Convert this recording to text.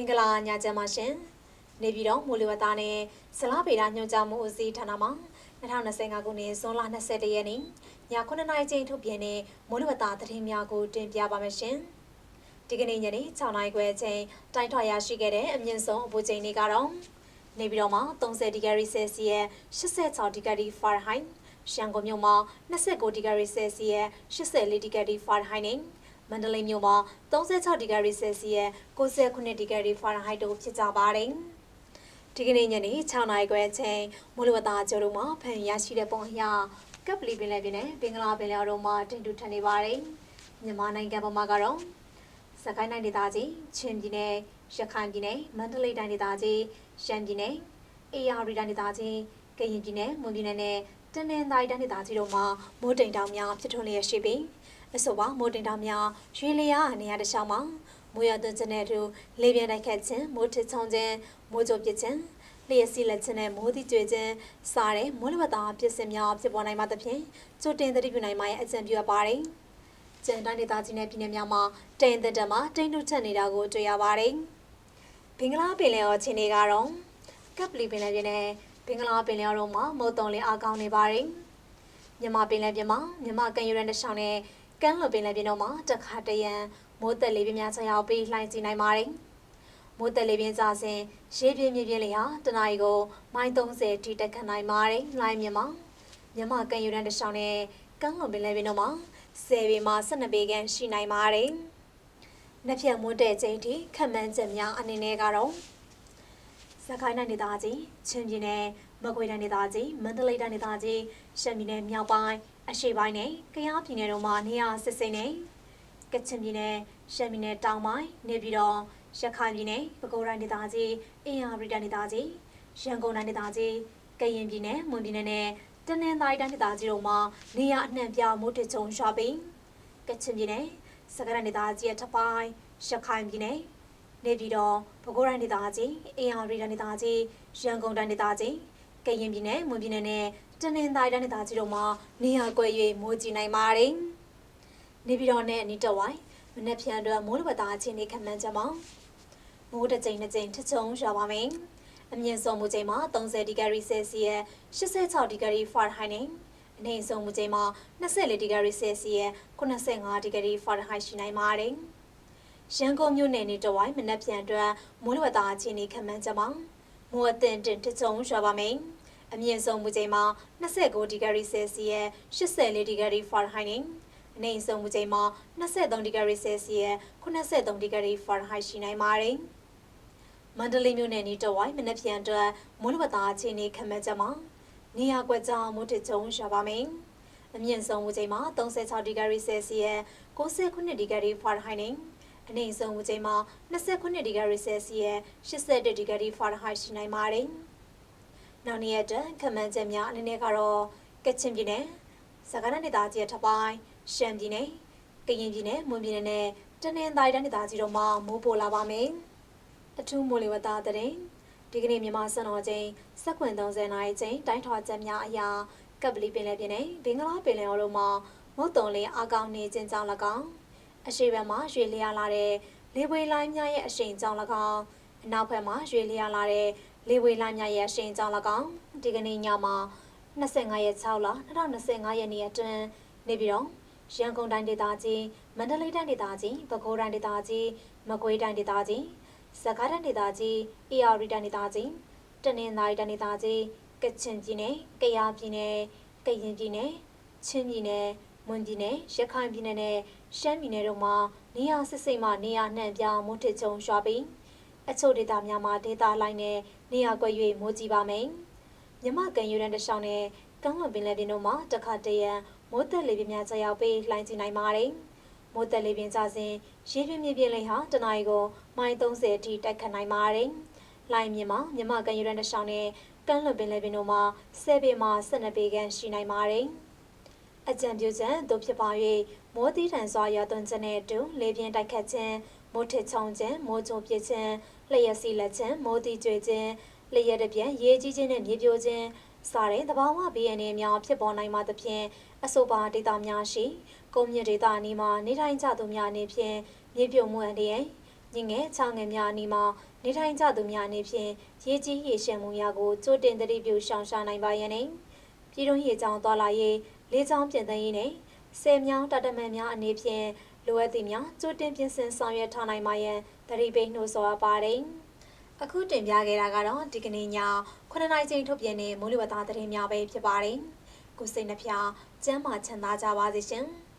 င်္ဂလာညချမ်းပါရှင်နေပြည်တော်မူလဝတာနဲ့ဇလားပေတာညွှန်ကြားမှုဦးစီးဌာနမှ2025ခုနှစ်ဇွန်လ21ရက်နေ့ည9:00နာရီချိန်ထုတ်ပြန်တဲ့မူလဝတာသတင်းများကိုတင်ပြပါမယ်ရှင်ဒီကနေ့ညနေ6:00နာရီခွဲအချိန်တိုင်းထွာရရှိခဲ့တဲ့အမြင့်ဆုံးအပူချိန်တွေကတော့နေပြည်တော်မှာ30ဒီဂရီဆယ်စီယပ်86ဒီဂရီဖာရင်ဟိုက်ရှန်ကုန်မြို့မှာ29ဒီဂရီဆယ်စီယပ်84ဒီဂရီဖာရင်ဟိုက်နဲ့ မန္တလေးမြို့မှာ36ဒီဂရီဆယ်စီယပ်69ဒီဂရီဖာရင်ဟိုက်တို့ဖြစ်ကြပါတယ်။ဒီကနေ့ညနေ6နာရီခွဲအချိန်မိုးလေဝသကြောတို့မှာဖန်ရရှိတဲ့ပုံအရကပ်ပလီပင်လယ်ပြင်နဲ့ဘင်္ဂလားပင်လယ်တို့မှာတင်တူထန်နေပါတယ်။မြန်မာနိုင်ငံပေါ်မှာကတော့စကိုင်းတိုင်းဒေသကြီးချင်းပြည်နယ်ရခိုင်ပြည်နယ်မန္တလေးတိုင်းဒေသကြီးရှမ်းပြည်နယ်အေရရီတိုင်းဒေသကြီးကရင်ပြည်နယ်မွန်ပြည်နယ်နဲ့တနင်္သာရီတိုင်းဒေသကြီးတို့မှာမိုးတိမ်တောင်များဖြစ်ထွန်းလျက်ရှိပြီး အဆိုပါမိုးတိမ်တောင်များရွေလျာနေရာတစ်လျှောက်မှာမိုးရသွန်းခြင်းနဲ့အတူလေပြင်းတိုက်ခတ်ခြင်းမိုးထချုံခြင်းမိုးကြိုပစ်ခြင်းလျှက်စီလက်ခြင်းနဲ့မိုးတိကျွေခြင်းစားတဲ့မိုးလေဝသဖြစ်စဉ်များဖြစ်ပေါ်နိုင်မှသဖြင့်ကြိုတင်သတိပြုနိုင်မှရဲ့အကြံပြုအပ်ပါတယ်။ကျန်တိုင်းဒေသကြီးနဲ့ပြည်နယ်များမှာတိမ်သက်တက်မှာတိမ်ထုထက်နေတာကိုတွေ့ရပါတယ်။ဘင်္ဂလားပင်လယ်ော်ချင်းတွေကတော့ကပ်ပလီပင်လယ်ပြင်နဲ့ဘင်္ဂလားပင်လယ်ော်တို့မှာမုတ်တုံလင်းအားကောင်းနေပါတယ်။မြန်မာပင်လယ်ပြင်မှာမြန်မာကမ်းရိုးတန်းတစ်လျှောက်နဲ့ ကမ်းလွန်ပင်လယ်ပြင်တို့မှာတခါတရံမိုးသက်လေးပြင်းများဆက်ရောက်ပြီးလှိုင်းကြည့်နိုင်ပါတယ်။မိုးသက်လေးပြင်းကြစဉ်ရေပြင်းမြပြင်းလေးဟာတနအီကိုမိုင်း30ထိတက်ခတ်နိုင်ပါတယ်။လှိုင်းမြင်မှာမြန်မာကမ်းရိုးတန်းတစ်လျှောက်နဲ့ကမ်းလွန်ပင်လယ်ပြင်တို့မှာ10ပေမှ12ပေခန့်ရှိနိုင်ပါတယ်။နှစ်ဖြတ်မွန်းတဲ့ချိန်ထိခက်မှန်းချက်များအနေနဲ့ကတော့စကိုင်းတိုင်းဒေသကြီးချင်းပြည်နယ် မကွေးတိုင်းဒေသကြီးမန္တလေးတိုင်းဒေသကြီးရှမ်းပြည်နယ်မြောက်ပိုင်းအရှေ့ပိုင်းနဲ့ကယားပြည်နယ်တို့မှာနေရာစစ်စိမ့်နေကချင်ပြည်နယ်ရှမ်းပြည်နယ်တောင်ပိုင်းနေပြည်တော်ရခိုင်ပြည်နယ်ပဲခူးတိုင်းဒေသကြီးအင်အားရီတိုင်းဒေသကြီးရန်ကုန်တိုင်းဒေသကြီးကရင်ပြည်နယ်မွန်ပြည်နယ်နဲ့တနင်္သာရီတိုင်းဒေသကြီးတို့မှာနေရာအနှံ့ပြမိုးထချုံရွာပြီးကချင်ပြည်နယ်စကိုင်းတိုင်းဒေသကြီးရဲ့ထပ်ပိုင်းရခိုင်ပြည်နယ်နေပြည်တော်ပဲခူးတိုင်းဒေသကြီးအင်အားရီတိုင်းဒေသကြီးရန်ကုန်တိုင်းဒေသကြီး ကရင်ပြည်နယ်မွန်ပြည်နယ်နဲ့တနင်္သာရီတိုင်းဒေသကြီးတို့မှာနေရာကွက်၍မိုးကြီးနိုင်ပါတယ်။နေပြည်တော်နဲ့အနီးတစ်ဝိုင်းမနက်ဖြန်အတွက်မိုးလေဝသအခြေအနေခန့်မှန်းချက်မှာမိုးတစ်ကြိမ်တစ်ကြိမ်ထချုံရွာပါမယ်။အမြင့်ဆုံးမူချိန်မှာ30ဒီဂရီဆယ်စီယပ်86ဒီဂရီဖာရင်ဟိုက်နဲ့အနိမ့်ဆုံးမူချိန်မှာ24ဒီဂရီဆယ်စီယပ်85ဒီဂရီဖာရင်ဟိုက်ရှိနိုင်ပါတယ်။ရန်ကုန်မြို့နယ်နေတဝိုင်းမနက်ဖြန်အတွက်မိုးလေဝသအခြေအနေခန့်မှန်းချက်မှာ မိုးအသင့်တင်ထချုံရွာပါမယ်။အမြင့်ဆုံးမူချိန်မှာ29ဒီဂရီဆယ်စီယပ်84ဒီဂရီဖာရင်ဟိုက်နဲ့အနိမ့်ဆုံးမူချိန်မှာ23ဒီဂရီဆယ်စီယပ်83ဒီဂရီဖာရင်ဟိုက်ရှိနိုင်ပါတယ်။မန္တလေးမြို့နယ်နီးတဝိုင်းမနက်ဖြန်အတွက်မိုးလေဝသအခြေအနေခန့်မှန်းချက်မှာနေရာကွက်ကြားမိုးထချုံရွာပါမယ်။အမြင့်ဆုံးမူချိန်မှာ36ဒီဂရီဆယ်စီယပ်69ဒီဂရီဖာရင်ဟိုက်နဲ့ အနိမ့်ဆုံးမူချိန်မှာ29ဒီဂရီဆယ်စီယပ်81ဒီဂရီဖာရင်ဟိုက်ရှိနိုင်ပါတယ်။နောက်နေ့ရက်တခမန်းချက်များအနေနဲ့ကတော့ကချင်ပြည်နယ်စကိုင်းတိုင်းဒေသကြီးထပ်ပိုင်းရှမ်းပြည်နယ်ကရင်ပြည်နယ်မွန်ပြည်နယ်နဲ့တနင်္သာရီတိုင်းဒေသကြီးတို့မှာမိုးပိုလာပါမယ်။အထူးမိုးလေဝသသတင်းဒီကနေ့မြန်မာစံတော်ချိန်စက္ကွန်30နာရီချိန်တိုင်းထွာချက်များအရာကပ်ပလီပင်လယ်ပြင်နဲ့ဘင်္ဂလားပင်လယ်အော်တို့မှာမုတ်တုံလင်းအကောင်နေခြင်းကြောင့်၎င်း အရှိဘက်မှာရွေလျာလာတဲ့လေပွေလိုင်းများရဲ့အရှိန်ကြောင့်၎င်းအနောက်ဘက်မှာရွေလျာလာတဲ့လေပွေလိုင်းများရဲ့အရှိန်ကြောင့်၎င်းဒီကနေ့ညမှာ25ရက်6လ2025ရက်နေ့အတွင်းနေပြီးတော့ရန်ကုန်တိုင်းဒေသကြီးမန္တလေးတိုင်းဒေသကြီးပဲခူးတိုင်းဒေသကြီးမကွေးတိုင်းဒေသကြီးစကိုင်းတိုင်းဒေသကြီးအေရရီတိုင်းဒေသကြီးတနင်္သာရီတိုင်းဒေသကြီးကချင်ပြည်နယ်ကယားပြည်နယ်ကရင်ပြည်နယ်ချင်းပြည်နယ် မွန်ပြည်နယ်ရခိုင်ပြည်နယ်နဲ့ရှမ်းပြည်နယ်တို့မှာနေရာစစ်စိမ့်မှနေရာနှံ့ပြားမိုးထစ်ချုံရွာပြီးအချို့ဒေသများမှာဒေသလိုက်နဲ့နေရာကွက်၍မိုးကြီးပါမယ်မြမကန်ယူရန်တရှောင်းနဲ့ကမ်းလွန်ပင်လယ်ပြင်တို့မှာတခါတရံမိုးသက်လေပြင်းများကျရောက်ပြီးလှိုင်းကျနိုင်ပါတယ်။မိုးသက်လေပြင်းကျစဉ်ရေပြင်းမြေပြင်းလေးဟာတနအီကိုမိုင်30အထိတိုက်ခတ်နိုင်ပါတယ်။လှိုင်းမြင်မှာမြမကန်ယူရန်တရှောင်းနဲ့ကမ်းလွန်ပင်လယ်ပြင်တို့မှာ10ပေမှ12ပေခန့်ရှိနိုင်ပါတယ်။ အကြံပြုချက်တို့ဖြစ်ပါ၍မိုးသီးထန်စွာရွာသွန်းခြင်းနဲ့အတူလေပြင်းတိုက်ခတ်ခြင်းမိုးထစ်ချုံခြင်းမိုးကြိုပြစ်ခြင်းလျှက်စီလက်ခြင်းမိုးတီကျွေခြင်းလျှက်တပြက်ရေကြီးခြင်းနဲ့မြေပြိုခြင်းစားတဲ့သဘာဝဘေးအန္တရာယ်များဖြစ်ပေါ်နိုင်မှသဖြင့်အဆိုပါဒေသများရှိကုန်းမြင့်ဒေသအနီးမှာနေထိုင်ကြသူများအနေဖြင့်မြေပြုံမှုအန္တရာယ်ညင်ငယ်ချောင်းငယ်များအနီးမှာနေထိုင်ကြသူများအနေဖြင့်ရေကြီးရေရှမ်းမှုများကိုကြိုတင်သတိပြုရှောင်ရှားနိုင်ပါရန်နှင့်ပြည်တွင်းရေကြောင်းသွားလာရေး လေးချောင်းပြင်သန်းရေးနှင့်ဆယ်မြောင်းတတမန်များအနေဖြင့်လိုအပ်သည့်များကြိုတင်ပြင်ဆင်ဆောင်ရွက်ထားနိုင်ပါရန်သတိပေးနှိုးဆော်အပ်ပါတယ်အခုတင်ပြခဲ့တာကတော့ဒီကနေ့ည9နိုင်ချိန်ထုတ်ပြန်တဲ့မိုးလေဝသသတင်းများပဲဖြစ်ပါတယ်ကိုစိတ်နှဖျားကျမ်းမာချမ်းသာကြပါစေရှင်။